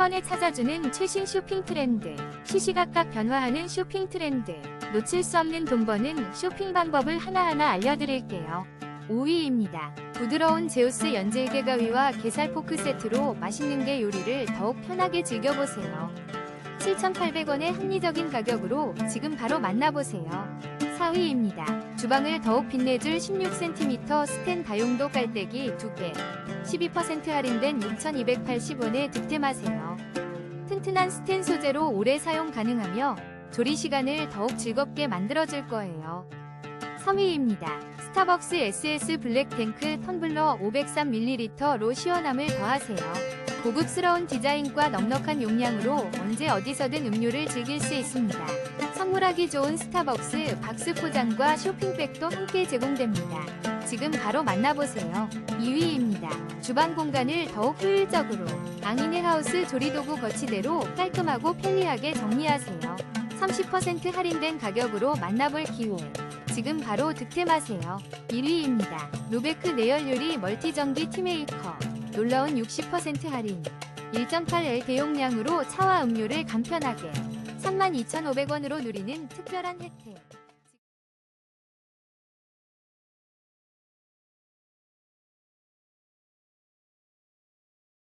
번에 찾아주는 최신 쇼핑 트렌드, 시시각각 변화하는 쇼핑 트렌드, 놓칠 수 없는 돈 버는 쇼핑 방법을 하나하나 알려드릴게요. 5위입니다. 부드러운 제우스 연질게 가위와 게살 포크 세트로 맛있는 게 요리를 더욱 편하게 즐겨보세요. 7,800원의 합리적인 가격으로 지금 바로 만나보세요. 4위입니다. 주방을 더욱 빛내줄 16cm 스텐 다용도 깔때기 2개. 12% 할인된 6,280원에 득템하세요. 튼튼한 스텐 소재로 오래 사용 가능하며 조리 시간을 더욱 즐겁게 만들어줄 거예요. 3위입니다. 스타벅스 SS 블랙 탱크 텀블러 503ml로 시원함을 더하세요. 고급스러운 디자인과 넉넉한 용량으로 언제 어디서든 음료를 즐길 수 있습니다. 선물하기 좋은 스타벅스 박스 포장과 쇼핑백도 함께 제공됩니다. 지금 바로 만나보세요. 2위입니다. 주방 공간을 더욱 효율적으로 앙이네 하우스 조리도구 거치대로 깔끔하고 편리하게 정리하세요. 30% 할인된 가격으로 만나볼 기회. 지금 바로 득템하세요. 1위입니다. 루베크 내열 요리 멀티전기 티메이커. 놀라운 60% 할인. 1.8L 대용량으로 차와 음료를 간편하게 32,500원으로 누리는 특별한 혜택.